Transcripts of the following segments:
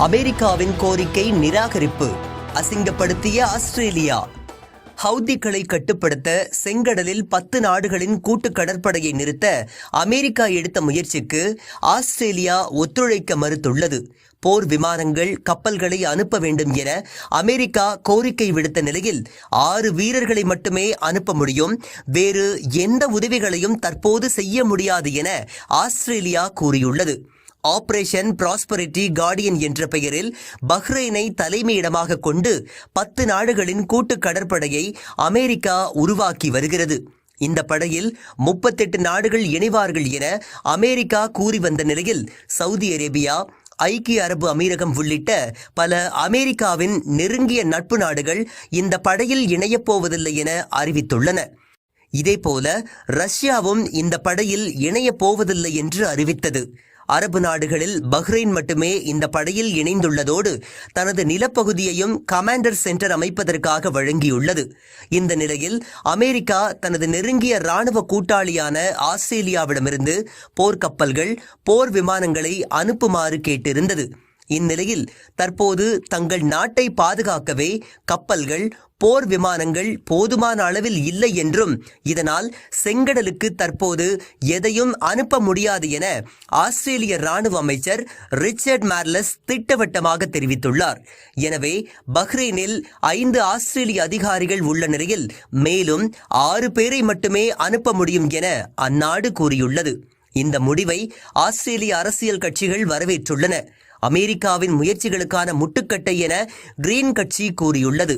அமெரிக்காவின் கோரிக்கை நிராகரிப்பு. அசிங்கப்படுத்திய ஆஸ்திரேலியா. ஹவுதிகளை கட்டுப்படுத்த செங்கடலில் பத்து நாடுகளின் கூட்டு கடற்படையை நிறுத்த அமெரிக்கா எடுத்த முயற்சிக்கு ஆஸ்திரேலியா ஒத்துழைக்க மறுத்துள்ளது. போர் விமானங்கள் கப்பல்களை அனுப்ப வேண்டும் என அமெரிக்கா கோரிக்கை விடுத்த நிலையில் ஆறு வீரர்களை மட்டுமே அனுப்ப முடியும். வேறு எந்த உதவிகளையும் தற்போது செய்ய முடியாது என ஆஸ்திரேலியா கூறியுள்ளது. ஆபரேஷன் ப்ராஸ்பரிட்டி கார்டியன் என்ற பெயரில் பஹ்ரைனை தலைமையிடமாக கொண்டு பத்து நாடுகளின் கூட்டு கடற்படையை அமெரிக்கா உருவாக்கி வருகிறது. இந்த படையில் முப்பத்தெட்டு நாடுகள் இணைவார்கள் என அமெரிக்கா கூறி வந்த நிலையில் சவுதி அரேபியா ஐக்கிய அரபு அமீரகம் உள்ளிட்ட பல அமெரிக்காவின் நெருங்கிய நட்பு நாடுகள் இந்த படையில் இணையப் போவதில்லை என அறிவித்துள்ளன. இதேபோல ரஷ்யாவும் இந்த படையில் இணையப் போவதில்லை என்று அறிவித்தது. அரபு நாடுகளில் பஹ்ரைன் மட்டுமே இந்த படையில் இணைந்துள்ளதோடு தனது நிலப்பகுதியையும் கமாண்டர் சென்டர் அமைப்பதற்காக வழங்கியுள்ளது. இந்த நிலையில் அமெரிக்கா தனது நெருங்கிய ராணுவ கூட்டாளியான ஆஸ்திரேலியாவிடமிருந்து போர்க்கப்பல்கள் போர் விமானங்களை அனுப்புமாறு கேட்டிருந்தது. இந்நிலையில் தற்போது தங்கள் நாட்டை பாதுகாக்கவே கப்பல்கள் போர் விமானங்கள் போதுமான அளவில் இல்லை என்றும் இதனால் செங்கடலுக்கு தற்போது எதையும் அனுப்ப முடியாது என ஆஸ்திரேலிய ராணுவ அமைச்சர் ரிச்சர்ட் மார்லஸ் திட்டவட்டமாக தெரிவித்துள்ளார். எனவே பஹ்ரைனில் ஐந்து ஆஸ்திரேலிய அதிகாரிகள் உள்ள நிலையில் மேலும் ஆறு பேரை மட்டுமே அனுப்ப முடியும் என அந்நாடு கூறியுள்ளது. இந்த முடிவை ஆஸ்திரேலிய அரசியல் கட்சிகள் வரவேற்றுள்ளன. அமெரிக்காவின் முயற்சிகளுக்கான முட்டுக்கட்டை என கிரீன் கட்சி கூறியுள்ளது.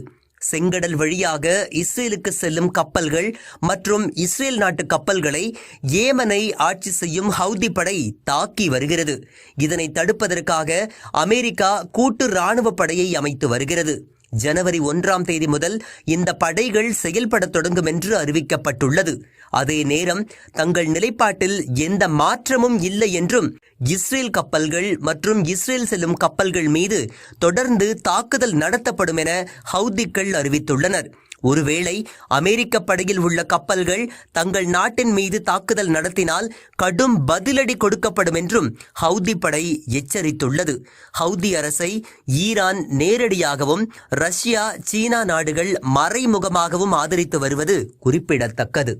செங்கடல் வழியாக இஸ்ரேலுக்கு செல்லும் கப்பல்கள் மற்றும் இஸ்ரேல் நாட்டு கப்பல்களை ஏமனை ஆட்சி செய்யும் ஹவுதி படை தாக்கி வருகிறது. இதனை தடுப்பதற்காக அமெரிக்கா கூட்டு ராணுவ படையை அமைத்து வருகிறது. ஜனவரி ஒன்றாம் தேதி முதல் இந்த படைகள் செயல்பட தொடங்கும் என்று அறிவிக்கப்பட்டுள்ளது. அதே நேரம் தங்கள் நிலைப்பாட்டில் எந்த மாற்றமும் இல்லை என்றும் இஸ்ரேல் கப்பல்கள் மற்றும் இஸ்ரேல் செல்லும் கப்பல்கள் மீது தொடர்ந்து தாக்குதல் நடத்தப்படும் என ஹவுதிக்கள் அறிவித்துள்ளனர். ஒருவேளை அமெரிக்க படையில் உள்ள கப்பல்கள் தங்கள் நாட்டின் மீது தாக்குதல் நடத்தினால் கடும் பதிலடி கொடுக்கப்படும் என்றும் ஹவுதி படை எச்சரித்துள்ளது. ஹவுதி அரசை ஈரான் நேரடியாகவும் ரஷ்யா சீனா நாடுகள் மறைமுகமாகவும் ஆதரித்து வருவது குறிப்பிடத்தக்கது.